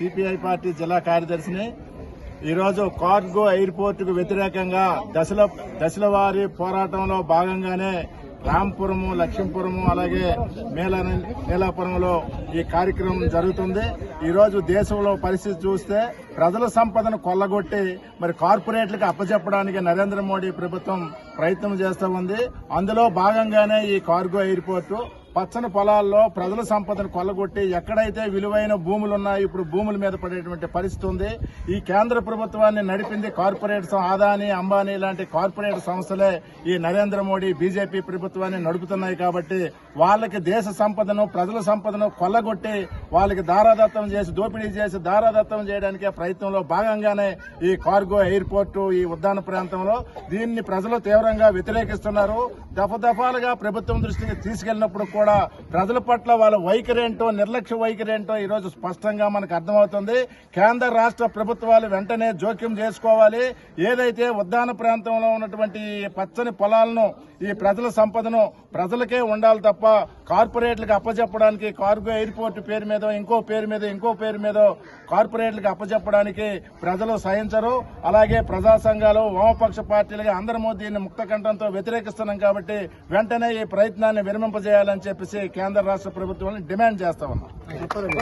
CPI party జిల్లా కార్యదర్శిని. ఈరోజు cargo ఎయిర్పోర్ట్కు వ్యతిరేకంగా దశల దశల వారి పోరాటంలో భాగంగానే రాంపురము లక్ష్మీపురము అలాగే మేల నీలాపురంలో ఈ కార్యక్రమం జరుగుతుంది. ఈరోజు దేశంలో పరిస్థితి చూస్తే ప్రజల సంపదను కొల్లగొట్టి మరి కార్పొరేట్లకు అప్పచెప్పడానికి నరేంద్ర మోడీ ప్రభుత్వం ప్రయత్నం చేస్తూ ఉంది. అందులో భాగంగానే ఈ కార్గో ఎయిర్పోర్టు పచ్చని పొలాల్లో ప్రజల సంపదను కొల్లగొట్టి ఎక్కడైతే విలువైన భూములు ఉన్నాయో ఇప్పుడు భూముల మీద పడేటువంటి పరిస్థితి ఉంది. ఈ కేంద్ర ప్రభుత్వాన్ని నడిపింది కార్పొరేట్ సం- ఆదాని అంబానీ లాంటి కార్పొరేట్ సంస్థలే ఈ నరేంద్ర మోడీ బీజేపీ ప్రభుత్వాన్ని నడుపుతున్నాయి కాబట్టి వాళ్ళకి దేశ సంపదను ప్రజల సంపదను కొల్లగొట్టి వాళ్ళకి దారాదత్తం చేసి దోపిడీ చేసి దారాదత్తం చేయడానికి ప్రయత్నంలో భాగంగానే ఈ కార్గో ఎయిర్పోర్టు ఈ ఉద్యాన ప్రాంతంలో దీన్ని ప్రజలు తీవ్రంగా వ్యతిరేకిస్తున్నారు. దఫదఫాలుగా ప్రభుత్వం దృష్టికి తీసుకెళ్ళినప్పుడు కూడా ప్రజల పట్ల వాళ్ళ వైఖరి ఏంటో నిర్లక్ష్య వైఖరి ఏంటో ఈరోజు స్పష్టంగా మనకు అర్థమవుతుంది. కేంద్ర రాష్ట్ర ప్రభుత్వాలు వెంటనే జోక్యం చేసుకోవాలి. ఏదైతే ఉద్యాన ప్రాంతంలో ఉన్నటువంటి పచ్చని పొలాలను ఈ ప్రజల సంపదను ప్రజలకే ఉండాలి తప్ప కార్పొరేట్లకు అప్పచెప్పడానికి కార్గో ఎయిర్పోర్ట్ పేరు మీద ఇంకో పేరు మీద ఇంకో పేరు మీద కార్పొరేట్లకు అప్పచెప్పడానికి ప్రజలు సహించరు. అలాగే ప్రజా సంఘాలు వామపక్ష పార్టీలుగా అందరము దీన్ని ముక్త కంఠంతో వ్యతిరేకిస్తున్నాం కాబట్టి వెంటనే ఈ ప్రయత్నాన్ని విరమింపజేయాలని చెప్పేసి కేంద్ర రాష్ట్ర ప్రభుత్వాన్ని డిమాండ్ చేస్తా ఉన్నాం.